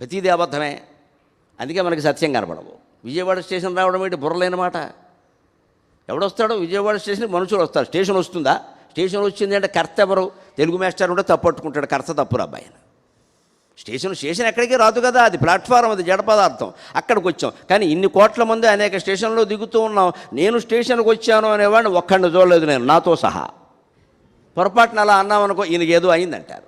ప్రతిదీ అబద్ధమే. అందుకే మనకి సత్యం కనపడవు. విజయవాడ స్టేషన్ రావడం ఏంటి? బుర్రలేని మాట ఎవడొస్తాడో? విజయవాడ స్టేషన్కి మనుషులు వస్తారు. స్టేషన్ వస్తుందా? స్టేషన్ వచ్చింది అంటే కర్త ఎవరు? తెలుగు మాస్టర్ ఉంటే తప్పట్టుకుంటాడు కర్త తప్పురు అబ్బాయి స్టేషన్ స్టేషన్ ఎక్కడికి రాదు కదా. అది ప్లాట్ఫారం అది జడ పదార్థం. అక్కడికి వచ్చాం. కానీ ఇన్ని కోట్ల మంది అనేక స్టేషన్లో దిగుతూ ఉన్నాం. నేను స్టేషన్కి వచ్చాను అనేవాడిని ఒక్కడిని చూడలేదు నేను. నాతో సహా. పొరపాటున అలా అన్నామనుకో ఈయనకి ఏదో అయిందంటారు.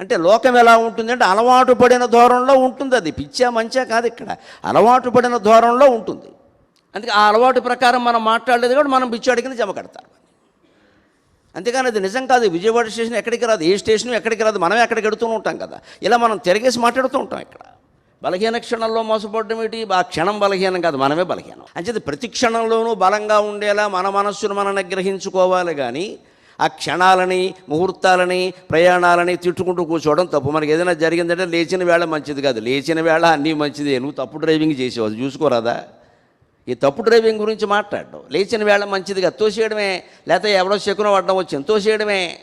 అంటే లోకం ఎలా ఉంటుందంటే అలవాటు పడిన ధోరణిలో ఉంటుంది అది. పిచ్చా మంచా కాదు ఇక్కడ. అలవాటు పడిన ధోరణిలో ఉంటుంది. అందుకే ఆ అలవాటు ప్రకారం మనం మాట్లాడలేదు కూడా మనం పిచ్చాడి కింద జమ కడతారు అంతేగాని అది నిజం కాదు. విజయవాడ స్టేషన్ ఎక్కడికి రాదు. ఏ స్టేషన్ ఎక్కడికి రాదు. మనమే ఎక్కడికి ఎడుతూనే ఉంటాం కదా. ఇలా మనం తిరగేసి మాట్లాడుతూ ఉంటాం ఇక్కడ. బలహీన క్షణంలో మోసపోవడం ఏంటి ఆ క్షణం బలహీనం కాదు. మనమే బలహీనం. అంచేది ప్రతి క్షణంలోనూ బలంగా ఉండేలా మన మనస్సును మనం నిగ్రహించుకోవాలి కానీ ఆ క్షణాలని ముహూర్తాలని ప్రయాణాలని తిట్టుకుంటూ కూర్చోవడం తప్పు. మనకి ఏదైనా జరిగిందంటే లేచిన వేళ మంచిది కాదు. లేచిన వేళ అన్నీ మంచిదే. నువ్వు తప్పు డ్రైవింగ్ చేసేవాళ్ళు చూసుకోరాదా? ఈ తప్పు డ్రైవింగ్ గురించి మాట్లాడడం. లేచిన వేళ మంచిదిగా తోసేయడమే. లేకపోతే ఎవడో శకునం పడడం వచ్చింది. తోసేయడమే.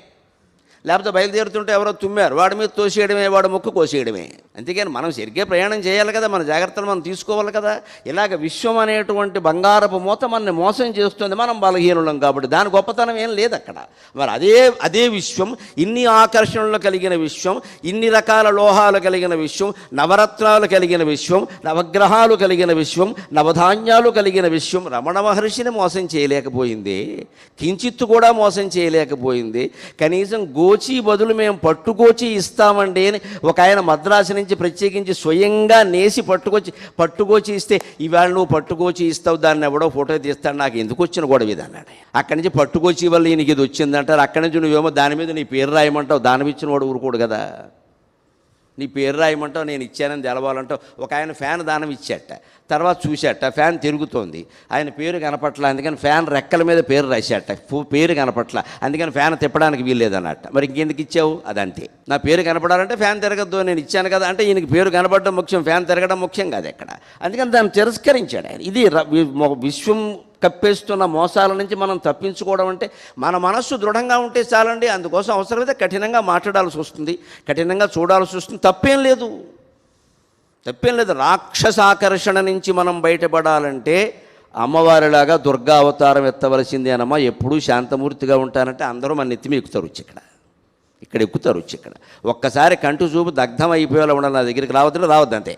లేకపోతే బయలుదేరుతుంటే ఎవరో తుమ్మారు. వాడి మీద తోసేయడమే వాడు ముక్కు కోసేయడమే. అంతేకాని మనం సరిగ్గా ప్రయాణం చేయాలి కదా మన జాగ్రత్తలు మనం తీసుకోవాలి కదా. ఇలాగ విశ్వం అనేటువంటి బంగారపు మూత మనని మోసం చేస్తుంది. మనం బలహీనులం కాబట్టి దాని గొప్పతనం ఏం లేదు అక్కడ. మరి అదే అదే విశ్వం ఇన్ని ఆకర్షణలు కలిగిన విశ్వం ఇన్ని రకాల లోహాలు కలిగిన విశ్వం నవరత్నాలు కలిగిన విశ్వం నవగ్రహాలు కలిగిన విశ్వం నవధాన్యాలు కలిగిన విశ్వం. రమణ మహర్షిని మోసం చేయలేకపోయింది. కించిత్తు కూడా మోసం చేయలేకపోయింది. కనీసం గో కోచి బదులు మేము పట్టుకోచి ఇస్తామండి అని ఒక ఆయన మద్రాసు నుంచి ప్రత్యేకించి స్వయంగా నేసి పట్టుకొచ్చి పట్టుకోచి ఇస్తే ఇవాళ నువ్వు పట్టుకోచి ఇస్తావు దాన్ని ఎవడో ఫోటో తీస్తాడు నాకు ఎందుకు వచ్చిన గొడవ ఇది? అన్నాడు. అక్కడి నుంచి పట్టుకోచి వల్ల ఈయనకి ఇది వచ్చిందంటారు. అక్కడి నుంచి నువ్వేమో దాని మీద నీ పేరు రాయమంటావు దాని ఇచ్చిన వాడు ఊరుకోడు కదా. నీ పేరు రాయమంటావు నేను ఇచ్చానని తెలవాలంటావు. ఒక ఆయన ఫ్యాన్ దానం ఇచ్చాట. తర్వాత చూశాట ఫ్యాన్ తిరుగుతోంది. ఆయన పేరు కనపట్ల అందుకని ఫ్యాన్ రెక్కల మీద పేరు రాశాట పేరు కనపట్ల అందుకని ఫ్యాన్ తిప్పడానికి వీల్లేదన్నట్ట. మరి ఇంకెందుకు ఇచ్చావు? అదంతే. నా పేరు కనపడాలంటే ఫ్యాన్ తిరగద్దు నేను ఇచ్చాను కదా అంటే ఈయనకి పేరు కనపడడం ముఖ్యం ఫ్యాన్ తిరగడం ముఖ్యం కాదు ఎక్కడ. అందుకని దాన్ని తిరస్కరించాడు ఆయన. ఇది విశ్వం కప్పేస్తున్న మోసాల నుంచి మనం తప్పించుకోవడం అంటే మన మనస్సు దృఢంగా ఉంటే చాలండి. అందుకోసం అవసరమైతే కఠినంగా మాట్లాడాల్సి వస్తుంది. కఠినంగా చూడాల్సి వస్తుంది. తప్పేం లేదు. తప్పేం లేదు. రాక్షసాకర్షణ నుంచి మనం బయటపడాలంటే అమ్మవారిలాగా దుర్గా అవతారం ఎత్తవలసిందే అనమ్మా ఎప్పుడూ శాంతమూర్తిగా ఉంటానంటే అందరూ మన నెత్తిమి ఎక్కుతారు వచ్చి ఇక్కడ. ఇక్కడ ఎక్కుతారు వచ్చి ఇక్కడ. ఒక్కసారి కంటు చూపు దగ్ధం అయిపోయేలా ఉండాలి. నా దగ్గరికి రావద్దు రావద్దు అంతే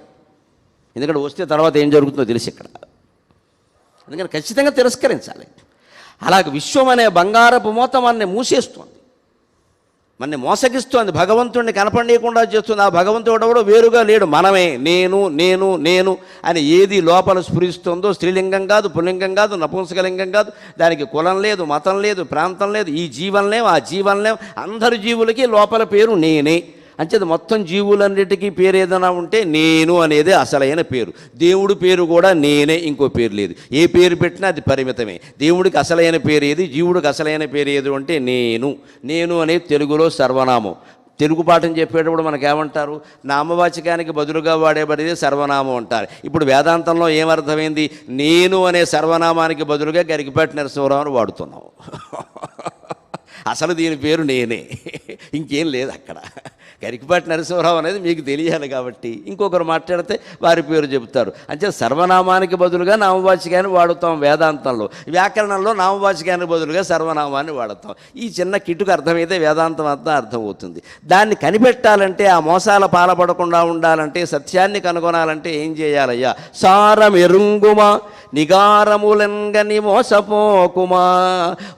ఎందుకంటే వస్తే తర్వాత ఏం జరుగుతుందో తెలిసి ఇక్కడ. అందుకని ఖచ్చితంగా తిరస్కరించాలి. అలాగే విశ్వం అనే బంగారపు మూత మనని మూసేస్తుంది. మనని మోసగిస్తోంది. భగవంతుడిని కనపడనీయకుండా చేస్తుంది. ఆ భగవంతుడు ఎవడో వేరుగా లేడు. మనమే. నేను నేను నేను అని ఏది లోపల స్ఫురిస్తుందో స్త్రీలింగం కాదు పుల్లింగం కాదు నపుంసకలింగం కాదు దానికి కులం లేదు మతం లేదు ప్రాంతం లేదు ఈ జీవనలేం ఆ జీవనలేం అందరి జీవులకి లోపల పేరు నేనే. అంచేది మొత్తం జీవులన్నిటికీ పేరు ఏదైనా ఉంటే నేను అనేది అసలైన పేరు. దేవుడు పేరు కూడా నేనే ఇంకో పేరు లేదు. ఏ పేరు పెట్టినా అది పరిమితమే. దేవుడికి అసలైన పేరు ఏది? జీవుడికి అసలైన పేరు ఏది అంటే నేను. నేను అనేది తెలుగులో సర్వనామం. తెలుగు పాఠం చెప్పేటప్పుడు మనకేమంటారు? నామవాచకానికి బదులుగా వాడేబడేది సర్వనామం అంటారు. ఇప్పుడు వేదాంతంలో ఏమర్థమైంది? నేను అనే సర్వనామానికి బదులుగా గరికిపాటి నరసింహరావు వాడుతున్నాం. అసలు దీని పేరు నేనే. ఇంకేం లేదు అక్కడ. గరికపాటి నరసింహరావు అనేది మీకు తెలియాలి కాబట్టి ఇంకొకరు మాట్లాడితే వారి పేరు చెబుతారు. అంటే సర్వనామానికి బదులుగా నామవాచకాన్ని వాడుతాం వేదాంతంలో. వ్యాకరణంలో నామవాచకానికి బదులుగా సర్వనామాన్ని వాడతాం. ఈ చిన్న కిటుకు అర్థమైతే వేదాంతం అంతా అర్థమవుతుంది. దాన్ని కనిపెట్టాలంటే ఆ మోసాల పాలపడకుండా ఉండాలంటే సత్యాన్ని కనుగొనాలంటే ఏం చేయాలయ్యా? సారం ఎరుంగుమా నిగారములంగని మోసపోకుమా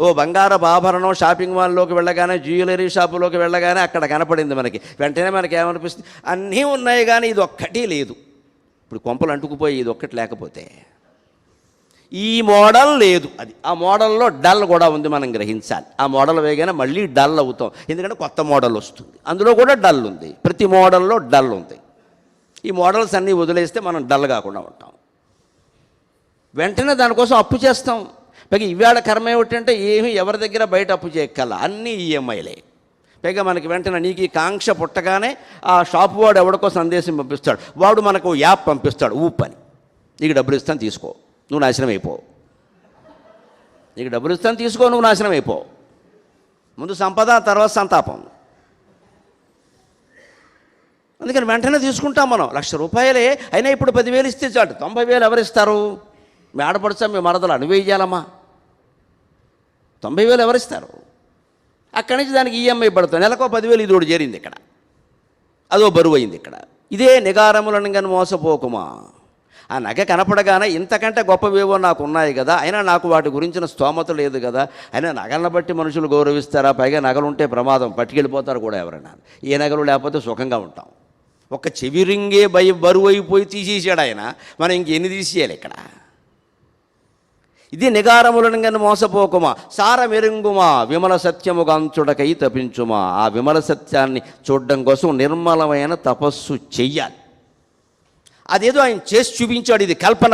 ఓ బంగారపు ఆభరణం షాపింగ్ మాల్లోకి వెళ్ళగానే జ్యువెలరీ షాపులోకి వెళ్ళగానే అక్కడ కనపడింది మనకి. వెంటనే మనకి ఏమనిపిస్తుంది అన్నీ ఉన్నాయి కానీ ఇది ఒక్కటి లేదు. ఇప్పుడు కొంపలు అంటుకుపోయి ఇది ఒక్కటి లేకపోతే. ఈ మోడల్ లేదు. అది ఆ మోడల్లో డల్ కూడా ఉంది మనం గ్రహించాలి. ఆ మోడల్ వేయగానే మళ్ళీ డల్ అవుతాం. ఎందుకంటే కొత్త మోడల్ వస్తుంది. అందులో కూడా డల్ ఉంది. ప్రతి మోడల్లో డల్ ఉంది. ఈ మోడల్స్ అన్నీ వదిలేస్తే మనం డల్ కాకుండా ఉంటాం. వెంటనే దానికోసం అప్పు చేస్తాం. పైగా ఇవాళ కర్మ ఏమిటంటే ఏమీ ఎవరి దగ్గర బయట అప్పు చేయక్కల అన్నీ ఈఎంఐలే. పైగా మనకి వెంటనే నీకు ఈ కాంక్ష పుట్టగానే ఆ షాప్ వాడు ఎవడికో సందేశం పంపిస్తాడు. వాడు మనకు యాప్ పంపిస్తాడు ఊప్ అని. నీకు డబ్బులు ఇస్తాను తీసుకో. నువ్వు నాశనం అయిపో. నీకు డబ్బులు ఇస్తాను తీసుకో నువ్వు నాశనం అయిపో. ముందు సంపద తర్వాత సంతాపం. అందుకని వెంటనే తీసుకుంటాం మనం. లక్ష రూపాయలే అయినా ఇప్పుడు పదివేలు ఇస్తే చాలు. తొంభై వేలు ఎవరిస్తారు? మీ ఆడపడుచా మీ మరదలు అనువే ఇయ్యాలమ్మా. తొంభై వేలు ఎవరిస్తారు? అక్కడి నుంచి దానికి ఈఎంఐ పడుతుంది. నెలకో పదివేలు ఇది ఒకటి చేరింది ఇక్కడ. అదో బరువు అయింది ఇక్కడ. ఇదే నిగారములను కానీ మోసపోకుమా? ఆ నగ కనపడగానే ఇంతకంటే గొప్పవేవో నాకు ఉన్నాయి కదా. అయినా నాకు వాటి గురించిన స్తోమత లేదు కదా. అయినా నగలను బట్టి మనుషులు గౌరవిస్తారా? పైగా నగలు ఉంటే ప్రమాదం. పట్టుకెళ్ళిపోతారు కూడా ఎవరైనా. ఏ నగలు లేకపోతే సుఖంగా ఉంటాం. ఒక చెవిరింగే భయ బరువు అయిపోయి తీసేసాడు ఆయన. మనం ఇంకెన్ని తీసేయాలి ఇక్కడ? ఇది నిగారములను గని మోసపోకుమా సారమెరుంగుమా విమల సత్యముగా అంచుడకై తపించుమా. ఆ విమల సత్యాన్ని చూడడం కోసం నిర్మలమైన తపస్సు చెయ్యాలి. అదేదో ఆయన చేసి చూపించాడు ఇది కల్పన